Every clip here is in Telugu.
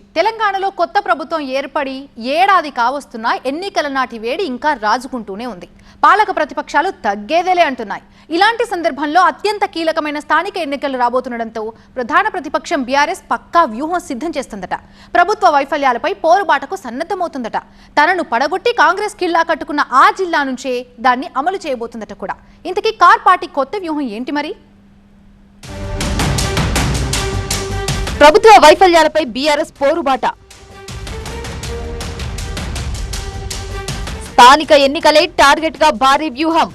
తెలంగాణలో కొత్త ప్రభుత్వం ఏర్పడి ఏడాది కావస్తున్నా ఎన్నికల నాటి వేడి ఇంకా రాజుకుంటూనే ఉంది. పాలక ప్రతిపక్షాలు తగ్గేదేలే అంటున్నాయి. ఇలాంటి సందర్భంలో అత్యంత కీలకమైన స్థానిక ఎన్నికలు రాబోతుండటంతో ప్రధాన ప్రతిపక్షం బీఆర్ఎస్ పక్కా వ్యూహం సిద్ధం చేస్తుందట. ప్రభుత్వ వైఫల్యాలపై పోరుబాటకు సన్నద్ధమవుతుందట. తనను పడగొట్టి కాంగ్రెస్ కిల్లా కట్టుకున్న ఆ జిల్లా నుంచే దాన్ని అమలు చేయబోతుందట కూడా. ఇంతకీ కార్ పార్టీ కొత్త వ్యూహం ఏంటి మరి? ప్రభుత్వ వైఫల్యాలపై బీఆర్ఎస్ పోరుబాట. స్థానిక ఎన్నికలే టార్గెట్గా భారీ వ్యూహం.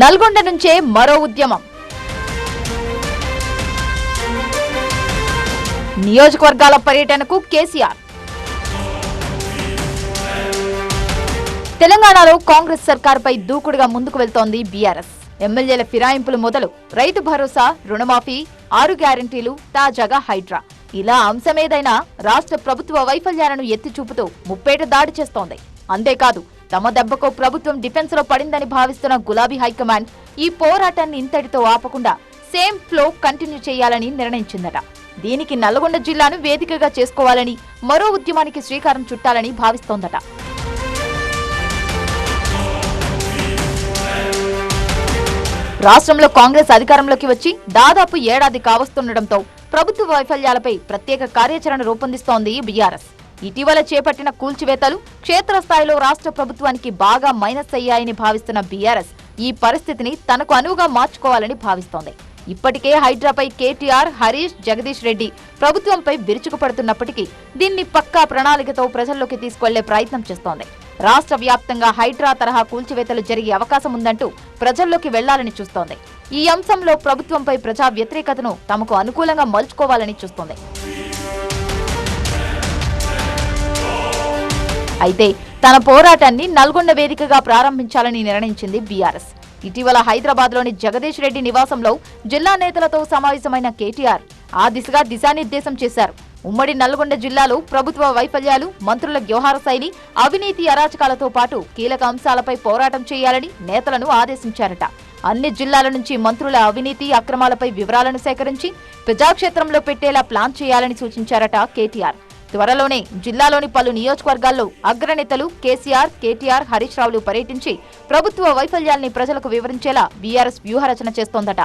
నల్గొండ నుంచే మరో ఉద్యమం. నియోజకవర్గాల పర్యటనకు కేసీఆర్. తెలంగాణలో కాంగ్రెస్ సర్కారుపై దూకుడుగా ముందుకు వెళ్తోంది బీఆర్ఎస్. ఎమ్మెల్యేల ఫిరాయింపులు మొదలు. రైతు భరోసా రుణమాఫీ ఆరు గ్యారంటీలు తాజాగా హైడ్రా. ఇలా అంశమేదైనా రాష్ట్ర ప్రభుత్వ వైఫల్యాలను ఎత్తి చూపుతూ ముప్పేట దాడి చేస్తోంది. అంతేకాదు తమ దెబ్బకు ప్రభుత్వం డిఫెన్స్లో పడిందని భావిస్తున్న గులాబీ హైకమాండ్ ఈ పోరాటాన్ని ఇంతటితో ఆపకుండా సేమ్ ఫ్లో కంటిన్యూ చేయాలని నిర్ణయించిందట. దీనికి నల్గొండ జిల్లాను వేదికగా చేసుకోవాలని మరో ఉద్యమానికి శ్రీకారం చుట్టాలని భావిస్తోందట. రాష్ట్రంలో కాంగ్రెస్ అధికారంలోకి వచ్చి దాదాపు ఏడాది కావస్తుండటంతో ప్రభుత్వ వైఫల్యాలపై ప్రత్యేక కార్యాచరణ రూపొందిస్తోంది బీఆర్ఎస్. ఇటీవల చేపట్టిన కూల్చివేతలు క్షేత్రస్థాయిలో రాష్ట్ర ప్రభుత్వానికి బాగా మైనస్ అయ్యాయని భావిస్తున్న బీఆర్ఎస్ ఈ పరిస్థితిని తనకు అనువుగా మార్చుకోవాలని భావిస్తోంది. ఇప్పటికే హైడ్రాపై కేటీఆర్ హరీష్ జగదీష్ రెడ్డి ప్రభుత్వంపై విరుచుకుపడుతున్నప్పటికీ దీన్ని పక్కా ప్రణాళికతో ప్రజల్లోకి తీసుకెళ్ళే ప్రయత్నం చేస్తోంది. రాష్ట్ర వ్యాప్తంగా హైడ్రా తరహా కూల్చివేతలు జరిగే అవకాశం ఉందంటూ ప్రజల్లోకి వెళ్ళాలని చూస్తోంది. ఈ అంశంలో ప్రభుత్వంపై ప్రజా వ్యతిరేకతను తమకు అనుకూలంగా మలుచుకోవాలని చూస్తోంది. అయితే తన పోరాటాన్ని నల్గొండ వేదికగా ప్రారంభించాలని నిర్ణయించింది బీఆర్ఎస్. ఇటీవల హైదరాబాద్లోని జగదీష్ రెడ్డి నివాసంలో జిల్లా నేతలతో సమావేశమైన కేటీఆర్ ఆ దిశగా దిశానిర్దేశం చేశారు. ఉమ్మడి నల్గొండ జిల్లాలో ప్రభుత్వ వైఫల్యాలు మంత్రుల వ్యవహార శైలి అవినీతి అరాచకాలతో పాటు కీలక అంశాలపై పోరాటం చేయాలని నేతలను ఆదేశించారట. అన్ని జిల్లాల నుంచి మంత్రుల అవినీతి అక్రమాలపై వివరాలను సేకరించి ప్రజాక్షేత్రంలో పెట్టేలా ప్లాన్ చేయాలని సూచించారట కేటీఆర్. త్వరలోనే జిల్లాలోని పలు నియోజకవర్గాల్లో అగ్రనేతలు కేసీఆర్ కేటీఆర్ హరీష్ రావులు పర్యటించి ప్రభుత్వ వైఫల్యాల్ని ప్రజలకు వివరించేలా బీఆర్ఎస్ వ్యూహరచన చేస్తోందట.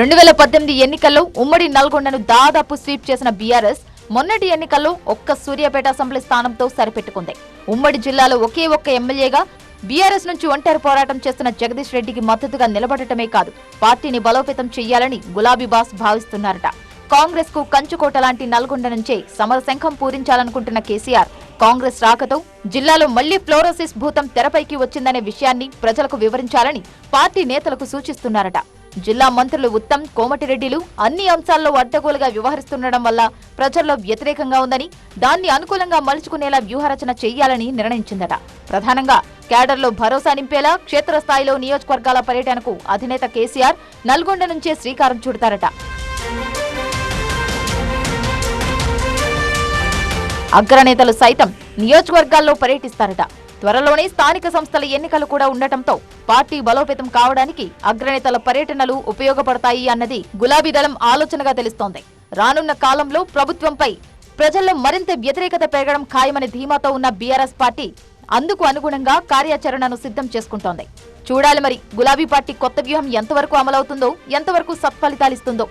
రెండు వేల పద్దెనిమిది ఎన్నికల్లో ఉమ్మడి నల్గొండను దాదాపు స్వీప్ చేసిన బీఆర్ఎస్ మొన్నటి ఎన్నికల్లో ఒక్క సూర్యాపేట అసెంబ్లీ స్థానంతో సరిపెట్టుకుంది. ఉమ్మడి జిల్లాలో ఒకే ఒక్క ఎమ్మెల్యేగా బీఆర్ఎస్ నుంచి ఒంటరి పోరాటం చేస్తున్న జగదీష్ రెడ్డికి మద్దతుగా నిలబడటమే కాదు పార్టీని బలోపేతం చేయాలని గులాబీ బాస్ భావిస్తున్నారట. కాంగ్రెస్కు కంచుకోట లాంటి నల్గొండ నుంచే సమరశంఖం పూరించాలనుకుంటున్న కేసీఆర్ కాంగ్రెస్ రాకతో జిల్లాలో మళ్ళీ ఫ్లోరోసిస్ భూతం తెరపైకి వచ్చిందనే విషయాన్ని ప్రజలకు వివరించాలని పార్టీ నేతలకు సూచిస్తున్నారట. జిల్లా మంత్రులు ఉత్తమ్ కోమటిరెడ్డిలు అన్ని అంశాల్లో అడ్డగోలుగా వ్యవహరిస్తుండడం వల్ల ప్రజల్లో వ్యతిరేకంగా ఉందని దాన్ని అనుకూలంగా మలుచుకునేలా వ్యూహరచన చేయాలని నిర్ణయించిందట. ప్రధానంగా క్యాడర్లో భరోసా నింపేలా క్షేత్రస్థాయిలో నియోజకవర్గాల పర్యటనకు అధినేత కేసీఆర్ నల్గొండ నుంచే శ్రీకారం చుడతారట. అగ్రనేతలు సైతం నియోజకవర్గాల్లో పర్యటిస్తారట. త్వరలోనే స్థానిక సంస్థల ఎన్నికలు కూడా ఉండటంతో పార్టీ బలోపేతం కావడానికి అగ్రనేతల పర్యటనలు ఉపయోగపడతాయి అన్నది గులాబీ దళం ఆలోచనగా తెలుస్తోంది. రానున్న కాలంలో ప్రభుత్వంపై ప్రజల్లో మరింత వ్యతిరేకత పెరగడం ఖాయమని ధీమాతో ఉన్న బీఆర్ఎస్ పార్టీ అందుకు అనుగుణంగా కార్యాచరణను సిద్ధం చేసుకుంటోంది. చూడాలి మరి గులాబీ పార్టీ కొత్త వ్యూహం ఎంతవరకు అమలవుతుందో ఎంతవరకు సత్ఫలితాలిస్తుందో